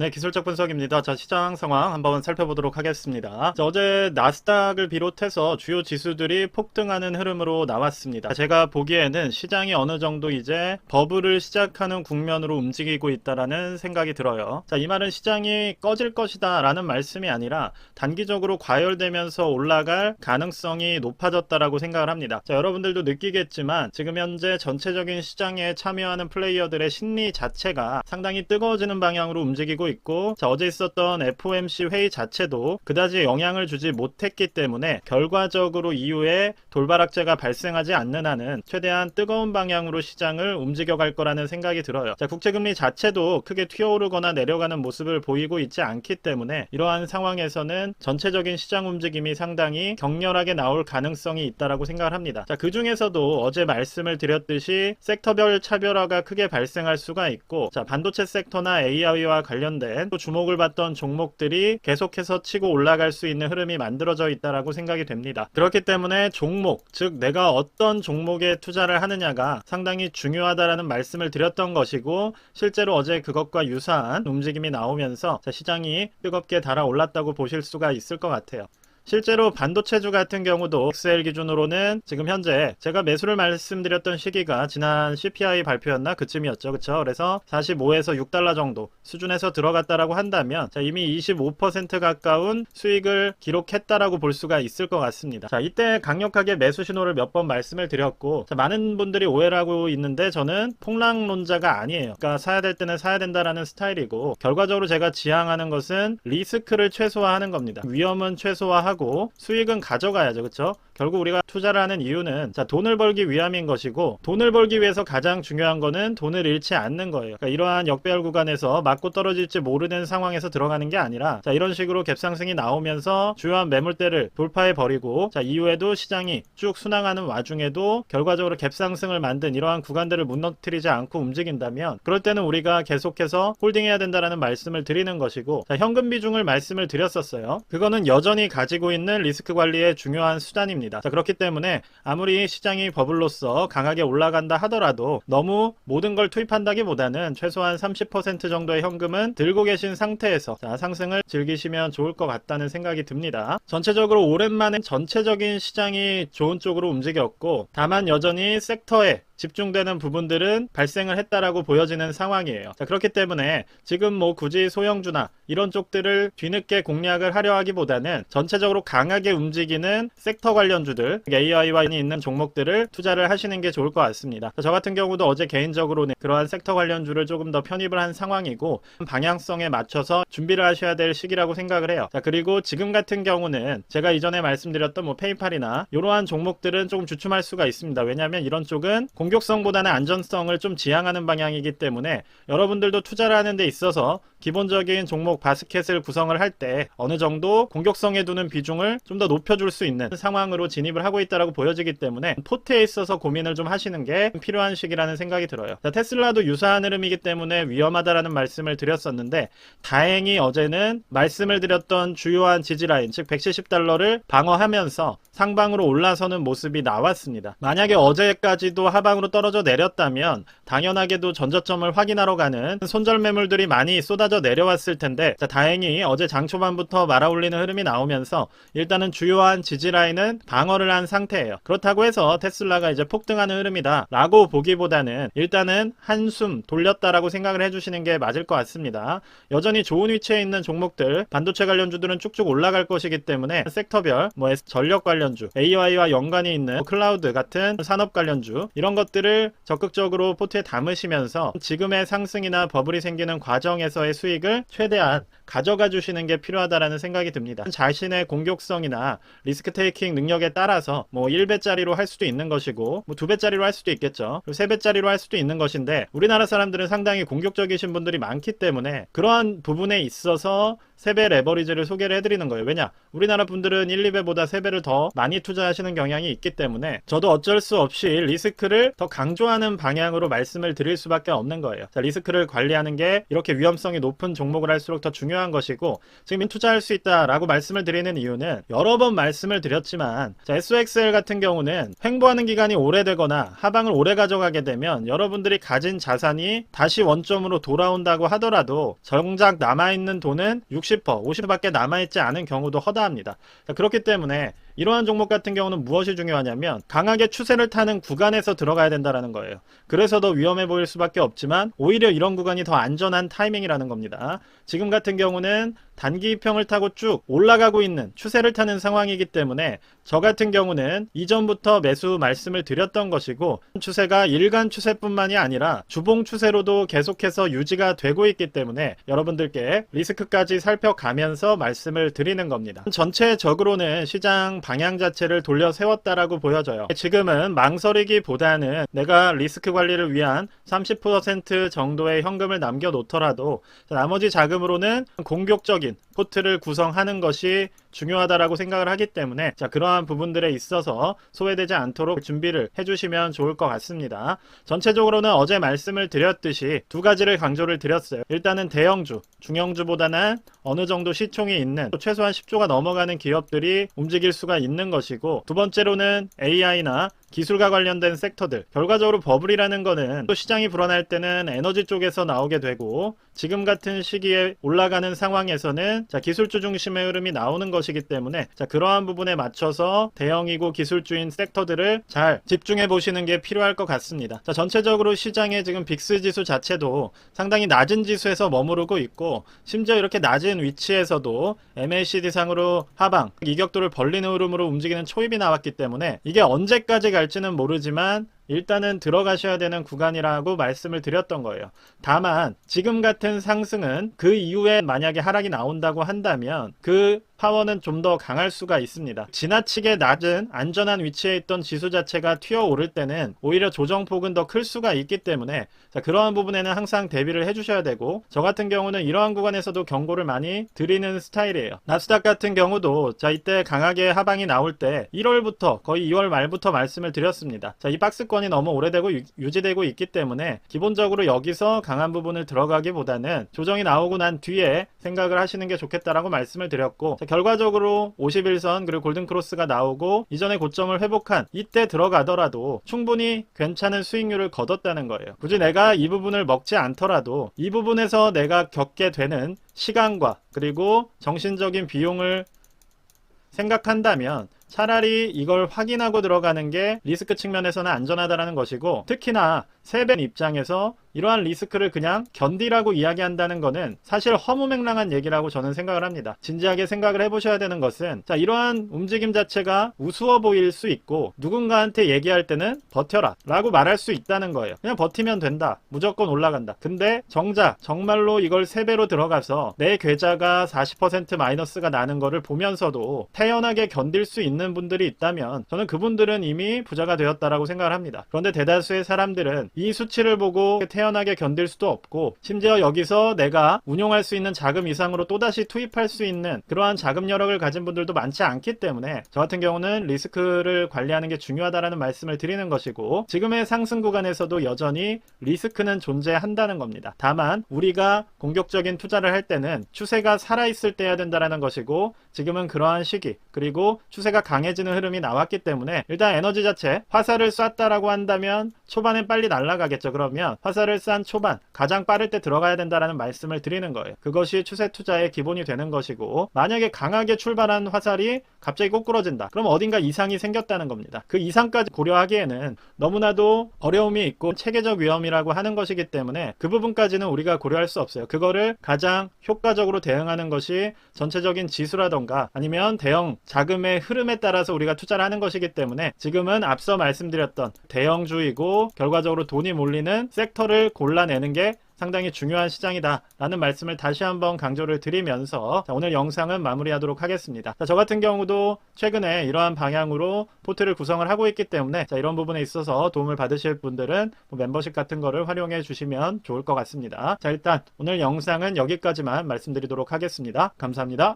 네, 기술적 분석입니다. 자, 시장 상황 한번 살펴보도록 하겠습니다. 자, 어제 나스닥을 비롯해서 주요 지수들이 폭등하는 흐름으로 나왔습니다. 제가 보기에는 시장이 어느 정도 이제 버블을 시작하는 국면으로 움직이고 있다라는 생각이 들어요. 자, 이 말은 시장이 꺼질 것이다라는 말씀이 아니라 단기적으로 과열되면서 올라갈 가능성이 높아졌다라고 생각을 합니다. 자, 여러분들도 느끼겠지만 지금 현재 전체적인 시장에 참여하는 플레이어들의 심리 자체가 상당히 뜨거워지는 방향으로 움직이고 있고 자, 어제 있었던 FOMC 회의 자체도 그다지 영향을 주지 못했기 때문에 결과적으로 이후에 돌발악재가 발생하지 않는 한은 최대한 뜨거운 방향으로 시장을 움직여 갈 거라는 생각이 들어요. 자, 국채금리 자체도 크게 튀어오르거나 내려가는 모습을 보이고 있지 않기 때문에 이러한 상황에서는 전체적인 시장 움직임이 상당히 격렬하게 나올 가능성이 있다라고 생각을 합니다. 자, 그 중에서도 어제 말씀을 드렸듯이 섹터별 차별화가 크게 발생할 수가 있고 자, 반도체 섹터나 AI와 관련 된 또 주목을 받던 종목들이 계속해서 치고 올라갈 수 있는 흐름이 만들어져 있다라고 생각이 됩니다. 그렇기 때문에 종목, 즉 내가 어떤 종목에 투자를 하느냐가 상당히 중요하다라는 말씀을 드렸던 것이고 실제로 어제 그것과 유사한 움직임이 나오면서 자, 시장이 뜨겁게 달아올랐다고 보실 수가 있을 것 같아요. 실제로 반도체주 같은 경우도 엑셀 기준으로는 지금 현재 제가 매수를 말씀드렸던 시기가 지난 CPI 발표였나 그쯤이었죠. 그쵸? 그래서 45에서 6달러 정도 수준에서 들어갔다라고 한다면 자, 이미 25% 가까운 수익을 기록했다라고 볼 수가 있을 것 같습니다. 자, 이때 강력하게 매수 신호를 몇 번 말씀을 드렸고 자, 많은 분들이 오해를 하고 있는데 저는 폭락론자가 아니에요. 그러니까 사야 될 때는 사야 된다라는 스타일이고 결과적으로 제가 지향하는 것은 리스크를 최소화하는 겁니다. 위험은 최소화하고 수익은 가져가야죠. 그렇죠? 결국 우리가 투자를 하는 이유는 자, 돈을 벌기 위함인 것이고 돈을 벌기 위해서 가장 중요한 거는 돈을 잃지 않는 거예요. 그러니까 이러한 역배열 구간에서 맞고 떨어질지 모르는 상황에서 들어가는 게 아니라 자, 이런 식으로 갭상승이 나오면서 주요한 매물대를 돌파해 버리고 자, 이후에도 시장이 쭉 순항하는 와중에도 결과적으로 갭상승을 만든 이러한 구간들을 무너뜨리지 않고 움직인다면 그럴 때는 우리가 계속해서 홀딩해야 된다라는 말씀을 드리는 것이고 자, 현금 비중을 말씀을 드렸었어요. 그거는 여전히 가지고 있는 리스크 관리의 중요한 수단입니다. 자, 그렇기 때문에 아무리 시장이 버블로서 강하게 올라간다 하더라도 너무 모든 걸 투입한다기보다는 최소한 30% 정도의 현금은 들고 계신 상태에서 자, 상승을 즐기시면 좋을 것 같다는 생각이 듭니다. 전체적으로 오랜만에 전체적인 시장이 좋은 쪽으로 움직였고 다만 여전히 섹터에 집중되는 부분들은 발생을 했다라고 보여지는 상황이에요. 자, 그렇기 때문에 지금 뭐 굳이 소형주나 이런 쪽들을 뒤늦게 공략을 하려 하기보다는 전체적으로 강하게 움직이는 섹터 관련주들, AI와 있는 종목들을 투자를 하시는 게 좋을 것 같습니다. 저 같은 경우도 어제 개인적으로는 그러한 섹터 관련주를 조금 더 편입을 한 상황이고 방향성에 맞춰서 준비를 하셔야 될 시기라고 생각을 해요. 자, 그리고 지금 같은 경우는 제가 이전에 말씀드렸던 뭐 페이팔이나 이러한 종목들은 조금 주춤할 수가 있습니다. 왜냐하면 이런 쪽은 공 격성보다는 안전성을 좀 지향하는 방향이기 때문에 여러분들도 투자를 하는 데 있어서 기본적인 종목 바스켓을 구성을 할 때 어느 정도 공격성에 두는 비중을 좀 더 높여줄 수 있는 상황으로 진입을 하고 있다라고 보여지기 때문에 포트에 있어서 고민을 좀 하시는 게 필요한 시기라는 생각이 들어요. 자, 테슬라도 유사한 흐름이기 때문에 위험하다라는 말씀을 드렸었는데 다행히 어제는 말씀을 드렸던 주요한 지지라인 즉 170달러를 방어하면서 상방으로 올라서는 모습이 나왔습니다. 만약에 어제까지도 하방 으로 떨어져 내렸다면 당연하게도 전저점을 확인하러 가는 손절 매물들이 많이 쏟아져 내려왔을 텐데 자, 다행히 어제 장 초반부터 말아올리는 흐름이 나오면서 일단은 주요한 지지라인은 방어를 한 상태예요. 그렇다고 해서 테슬라가 이제 폭등하는 흐름이다 라고 보기보다는 일단은 한숨 돌렸다라고 생각을 해주시는 게 맞을 것 같습니다. 여전히 좋은 위치에 있는 종목들 반도체 관련주들은 쭉쭉 올라갈 것이기 때문에 섹터별 뭐 전력 관련주 AI와 연관이 있는 뭐 클라우드 같은 산업 관련주 이런 것 들을 적극적으로 포트에 담으시면서 지금의 상승이나 버블이 생기는 과정에서의 수익을 최대한 가져가 주시는 게 필요하다라는 생각이 듭니다. 자신의 공격성이나 리스크 테이킹 능력에 따라서 뭐 1배짜리로 할 수도 있는 것이고 뭐 2배짜리로 할 수도 있겠죠. 그리고 3배짜리로 할 수도 있는 것인데 우리나라 사람들은 상당히 공격적이신 분들이 많기 때문에 그러한 부분에 있어서 3배 레버리지를 소개를 해드리는 거예요. 왜냐? 우리나라 분들은 1, 2배보다 3배를 더 많이 투자하시는 경향이 있기 때문에 저도 어쩔 수 없이 리스크를 더 강조하는 방향으로 말씀을 드릴 수밖에 없는 거예요. 자, 리스크를 관리하는 게 이렇게 위험성이 높은 종목을 할수록 더 중요한 것이고 지금 투자할 수 있다라고 말씀을 드리는 이유는 여러 번 말씀을 드렸지만 자, SOXL 같은 경우는 횡보하는 기간이 오래되거나 하방을 오래 가져가게 되면 여러분들이 가진 자산이 다시 원점으로 돌아온다고 하더라도 정작 남아있는 돈은 60% 50%밖에 남아있지 않은 경우도 허다합니다. 자, 그렇기 때문에 이러한 종목 같은 경우는 무엇이 중요하냐면 강하게 추세를 타는 구간에서 들어가야 된다라는 거예요. 그래서 더 위험해 보일 수밖에 없지만 오히려 이런 구간이 더 안전한 타이밍이라는 겁니다. 지금 같은 경우는 단기 평을 타고 쭉 올라가고 있는 추세를 타는 상황이기 때문에 저 같은 경우는 이전부터 매수 말씀을 드렸던 것이고 추세가 일간 추세뿐만이 아니라 주봉 추세로도 계속해서 유지가 되고 있기 때문에 여러분들께 리스크까지 살펴가면서 말씀을 드리는 겁니다. 전체적으로는 시장 방향 자체를 돌려 세웠다라고 보여져요. 지금은 망설이기보다는 내가 리스크 관리를 위한 30% 정도의 현금을 남겨 놓더라도 나머지 자금으로는 공격적인 포트를 구성하는 것이 중요하다라고 생각을 하기 때문에 자 그러한 부분들에 있어서 소외되지 않도록 준비를 해주시면 좋을 것 같습니다. 전체적으로는 어제 말씀을 드렸듯이 두 가지를 강조를 드렸어요. 일단은 대형주, 중형주보다는 어느 정도 시총이 있는 최소한 10조가 넘어가는 기업들이 움직일 수가 있는 것이고 두 번째로는 AI나 기술과 관련된 섹터들 결과적으로 버블이라는 거는 또 시장이 불어날 때는 에너지 쪽에서 나오게 되고 지금 같은 시기에 올라가는 상황에서는 자 기술주 중심의 흐름이 나오는 것이기 때문에 자 그러한 부분에 맞춰서 대형이고 기술주인 섹터들을 잘 집중해 보시는 게 필요할 것 같습니다. 자 전체적으로 시장의 지금 빅스 지수 자체도 상당히 낮은 지수에서 머무르고 있고 심지어 이렇게 낮은 위치에서도 MACD 상으로 하방 이격도를 벌리는 흐름으로 움직이는 초입이 나왔기 때문에 이게 언제까지 갈지는 모르지만 일단은 들어가셔야 되는 구간이라고 말씀을 드렸던 거예요. 다만 지금 같은 상승은 그 이후에 만약에 하락이 나온다고 한다면 그 파워는 좀 더 강할 수가 있습니다. 지나치게 낮은 안전한 위치에 있던 지수 자체가 튀어오를 때는 오히려 조정폭은 더 클 수가 있기 때문에 자, 그러한 부분에는 항상 대비를 해주셔야 되고 저 같은 경우는 이러한 구간에서도 경고를 많이 드리는 스타일이에요. 나스닥 같은 경우도 자 이때 강하게 하방이 나올 때 1월부터 거의 2월 말부터 말씀을 드렸습니다. 자이 박스권 이 너무 오래되고 유, 유지되고 있기 때문에 기본적으로 여기서 강한 부분을 들어가기보다는 조정이 나오고 난 뒤에 생각을 하시는 게 좋겠다라고 말씀을 드렸고 자, 결과적으로 51선 그리고 골든크로스가 나오고 이전의 고점을 회복한 이때 들어가더라도 충분히 괜찮은 수익률을 거뒀다는 거예요. 굳이 내가 이 부분을 먹지 않더라도 이 부분에서 내가 겪게 되는 시간과 그리고 정신적인 비용을 생각한다면 차라리 이걸 확인하고 들어가는 게 리스크 측면에서는 안전하다라는 것이고 특히나 세벤 입장에서 이러한 리스크를 그냥 견디라고 이야기한다는 것은 사실 허무맹랑한 얘기라고 저는 생각을 합니다. 진지하게 생각을 해보셔야 되는 것은 자 이러한 움직임 자체가 우스워 보일 수 있고 누군가한테 얘기할 때는 버텨라 라고 말할 수 있다는 거예요. 그냥 버티면 된다. 무조건 올라간다. 근데 정작 정말로 이걸 3배로 들어가서 내 계좌가 40% 마이너스가 나는 거를 보면서도 태연하게 견딜 수 있는 분들이 있다면 저는 그분들은 이미 부자가 되었다라고 생각을 합니다. 그런데 대다수의 사람들은 이 수치를 보고 태 연하게 견딜 수도 없고 심지어 여기서 내가 운용할 수 있는 자금 이상으로 또다시 투입할 수 있는 그러한 자금 여력을 가진 분들도 많지 않기 때문에 저 같은 경우는 리스크를 관리하는 게 중요하다라는 말씀을 드리는 것이고 지금의 상승 구간에서도 여전히 리스크는 존재한다는 겁니다. 다만 우리가 공격적인 투자를 할 때는 추세가 살아있을 때 해야 된다라는 것이고 지금은 그러한 시기 그리고 추세가 강해지는 흐름이 나왔기 때문에 일단 에너지 자체 화살을 쐈다라고 한다면 초반엔 빨리 날아가겠죠. 그러면 화살을 싼 초반 가장 빠를 때 들어가야 된다라는 말씀을 드리는 거예요. 그것이 추세 투자의 기본이 되는 것이고 만약에 강하게 출발한 화살이 갑자기 꼬꾸러진다. 그럼 어딘가 이상이 생겼다는 겁니다. 그 이상까지 고려하기에는 너무나도 어려움이 있고 체계적 위험이라고 하는 것이기 때문에 그 부분까지는 우리가 고려할 수 없어요. 그거를 가장 효과적으로 대응하는 것이 전체적인 지수라던가 아니면 대형 자금의 흐름에 따라서 우리가 투자를 하는 것이기 때문에 지금은 앞서 말씀드렸던 대형주이고 결과적으로 돈이 몰리는 섹터를 골라내는 게 상당히 중요한 시장이다라는 말씀을 다시 한번 강조를 드리면서 자, 오늘 영상은 마무리하도록 하겠습니다. 자, 저 같은 경우도 최근에 이러한 방향으로 포트를 구성을 하고 있기 때문에 자, 이런 부분에 있어서 도움을 받으실 분들은 뭐 멤버십 같은 거를 활용해 주시면 좋을 것 같습니다. 자 일단 오늘 영상은 여기까지만 말씀드리도록 하겠습니다. 감사합니다.